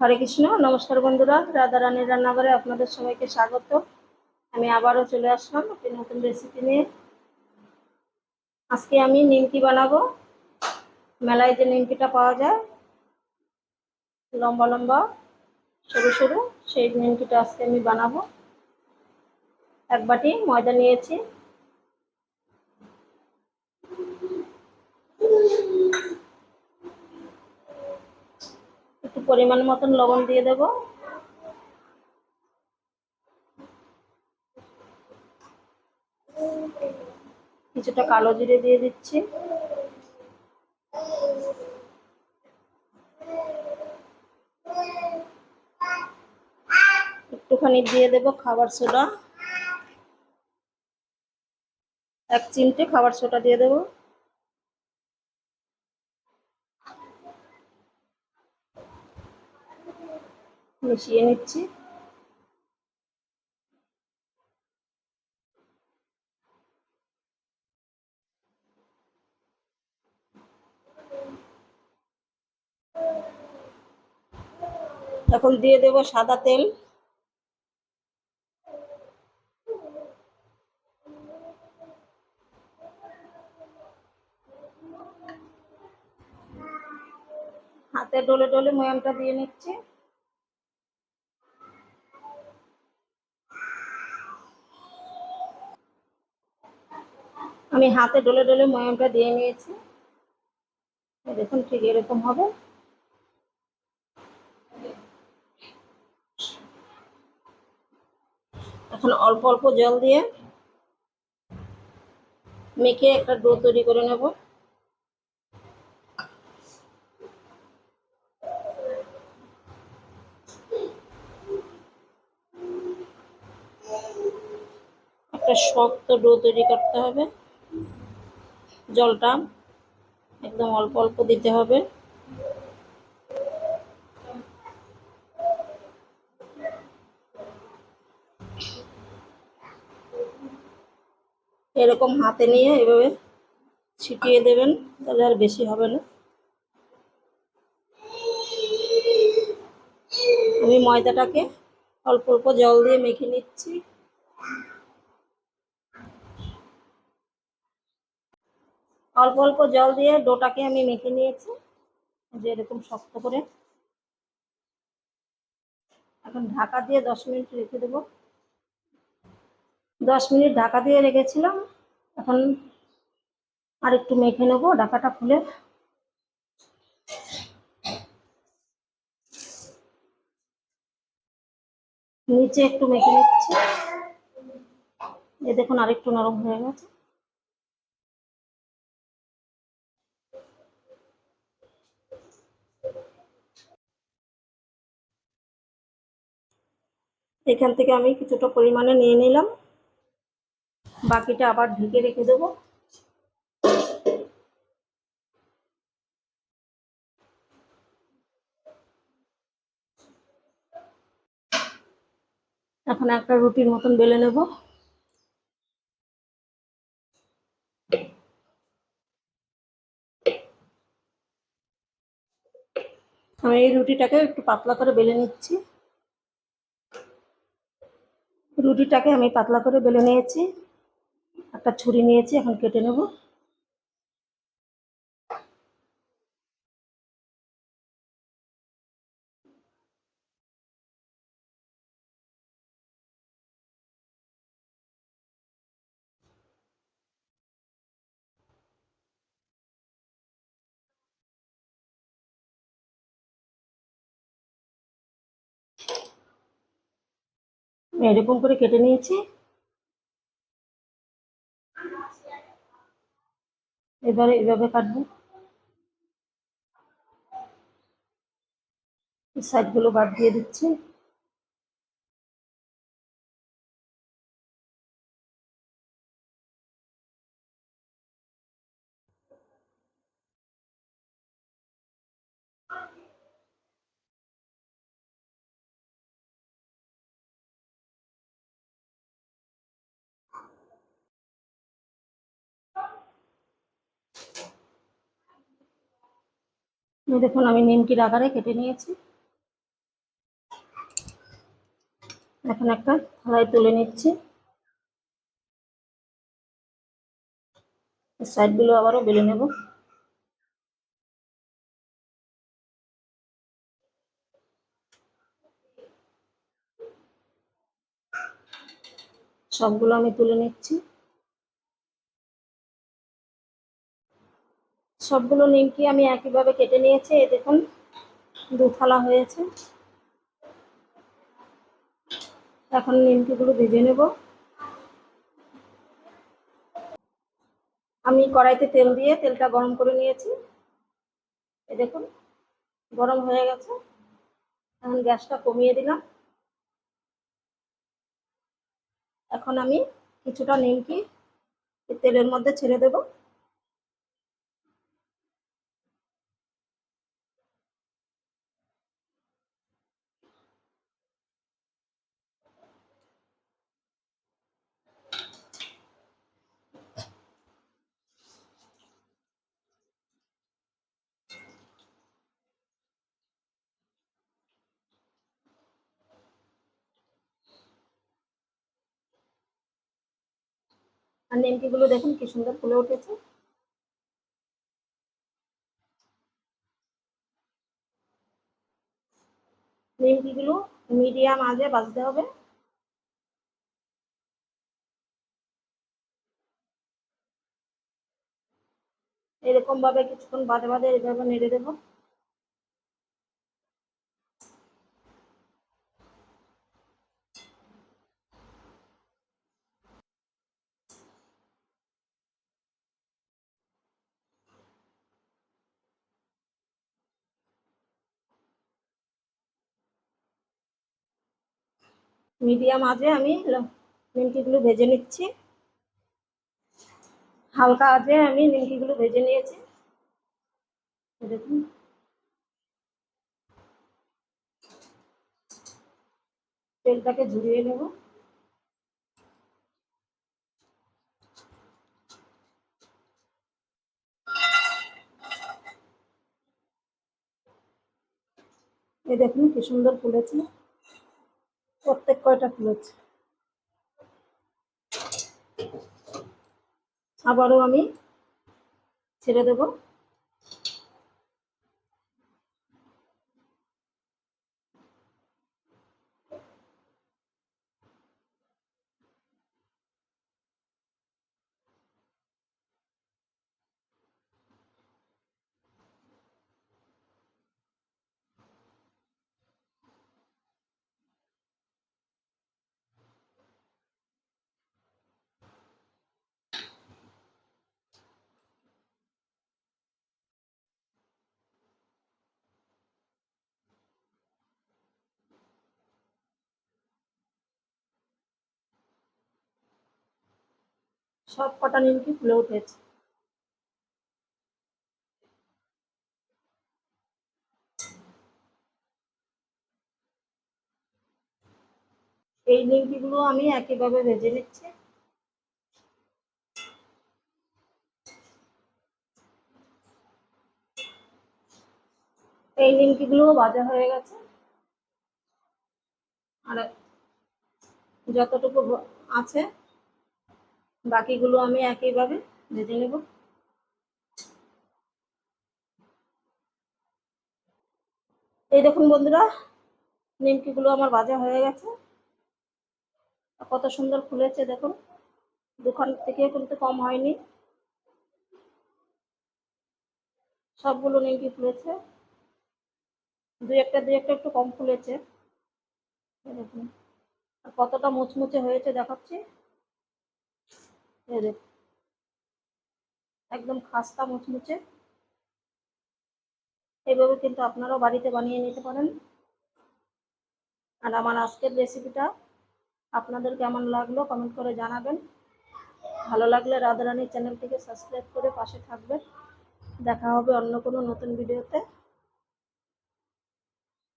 হরে কৃষ্ণ, নমস্কার বন্ধুরা, রাধা রানীর রান্নাঘরে আপনাদের সবাইকে স্বাগত। আমি আবারও চলে আসলাম একটি নতুন রেসিপি নিয়ে। আজকে আমি নিমকি বানাবো। মেলায় যে নিমকিটা পাওয়া যায়, লম্বা লম্বা, সরু সরু, সেই নিমকিটা আজকে আমি বানাবো। এক বাটি ময়দা নিয়েছি। পরিমাণ মতন লবণ দিয়ে দেব। কিছুটা কালো জিরে দিয়ে দিচ্ছি। একটুখানি দিয়ে দেব খাবার সোডা। এক চিমটে খাবার সোডা দিয়ে দেবো। মিশিয়ে নিচ্ছি। এখন দিয়ে দেব সাদা তেল। হাতে ডলে ডলে ময়ামটা দিয়ে নিচ্ছি। আমি হাতে ডলে ডলে ময়ামটা দিয়ে নিয়েছি। দেখুন ঠিক এরকম হবে। এখন অল্প অল্প জল দিয়ে মেখে একটা ডো তৈরি করে নেব। একটা শক্ত ডো তৈরি করতে হবে। জলটা একদম অল্প অল্প দিতে হবে। এরকম হাতে নিয়ে এভাবে ছিটিয়ে দেবেন, তাহলে আর বেশি হবে না। আমি ময়দাটাকে অল্প অল্প জল দিয়ে মেখে নিচ্ছি। অল্প অল্প জল দিয়ে ডোটাকে আমি মেখে নিয়েছি, যে এরকম শক্ত করে। এখন ঢাকা দিয়ে দশ মিনিট রেখে দেবো। দশ মিনিট ঢাকা দিয়ে রেখেছিলাম, এখন আর একটু মেখে নেব ঢাকাটা খুলে। নিচে একটু মেখে নিচ্ছি। এ দেখুন আরেকটু নরম হয়ে গেছে। এখান থেকে আমি কিছুটা পরিমাণে নিয়ে নিলাম। বাকিটা আবার ঢেকে রেখে দেবো। এখন একটা রুটির মতন বেলে নেব। আমি এই রুটিটাকে একটু পাতলা করে বেলে নিচ্ছি। রুটিটাকে আমি পাতলা করে বেলে নিয়েছি। একটা ছুরি নিয়েছি এখন কেটে নেব। এরকম করে কেটে নিয়েছি। এবারে এভাবে কাটবো। সাইডগুলো বাদ দিয়ে দিচ্ছি। দেখুন, আমি নিমকির আকারে কেটে নিয়েছি। এখন একটা থালায় তুলে নিচ্ছি। সাইডগুলো আবারও বেলে নেব। সবগুলো আমি তুলে নিচ্ছি। সবগুলো নিমকি আমি একইভাবে কেটে নিয়েছি, এই দেখুন দু থালা হয়েছে। এখন নিমকিগুলো ভেজে নেব। আমি কড়াইতে তেল দিয়ে তেলটা গরম করে নিয়েছি। এই দেখুন, গরম হয়ে গেছে। এখন গ্যাসটা কমিয়ে দিলাম। এখন আমি কিছুটা নিমকি তেলের মধ্যে ছেড়ে দেব। আর নিমকিগুলো দেখুন কি সুন্দর ফুলে উঠেছে। নিমকিগুলো মিডিয়াম আজে বাজতে হবে। এরকম ভাবে কিছুক্ষণ বাদে বাদে এইভাবে নেড়ে দেবো। মিডিয়াম আজে আমি নিমকিগুলো ভেজে নিচ্ছি। হালকা আজে আমি নিমকিগুলো ভেজে নিয়েছি। দেখুন। তেলটাকে ঝরিয়ে নেব। এই দেখুন কি সুন্দর ফুলেছে। প্রত্যেক কয়টা খুলেছি আবারও আমি ছেড়ে দেব। সব কটা নিমকি ফুলে উঠেছে। এই নিমকিগুলো আমি একইভাবে ভেজে নিচ্ছি। এই নিমকিগুলো ভাজা হয়ে গেছে। আর যতটুকু আছে বাকিগুলো আমি একইভাবে ভেজে নেব। এই দেখুন বন্ধুরা, নিমকিগুলো আমার ভাজা হয়ে গেছে। কত সুন্দর ফুলেছে দেখুন। দোকান থেকে কিন্তু কম হয়নি। সবগুলো নিমকি ফুলেছে। দুই একটা দুই একটা একটু কম ফুলেছে। দেখুন কতটা মুচমুচে হয়েছে দেখাচ্ছি। একদম খাস্তা মুচমুচে। এইভাবে কিন্তু আপনারাও বাড়িতে বানিয়ে নিতে পারেন। আর আমার আজকের রেসিপিটা আপনাদের কেমন লাগল কমেন্ট করে জানাবেন। ভালো লাগলে রাধারানী চ্যানেলটিকে সাবস্ক্রাইব করে পাশে থাকবেন। দেখা হবে অন্য কোনো নতুন ভিডিওতে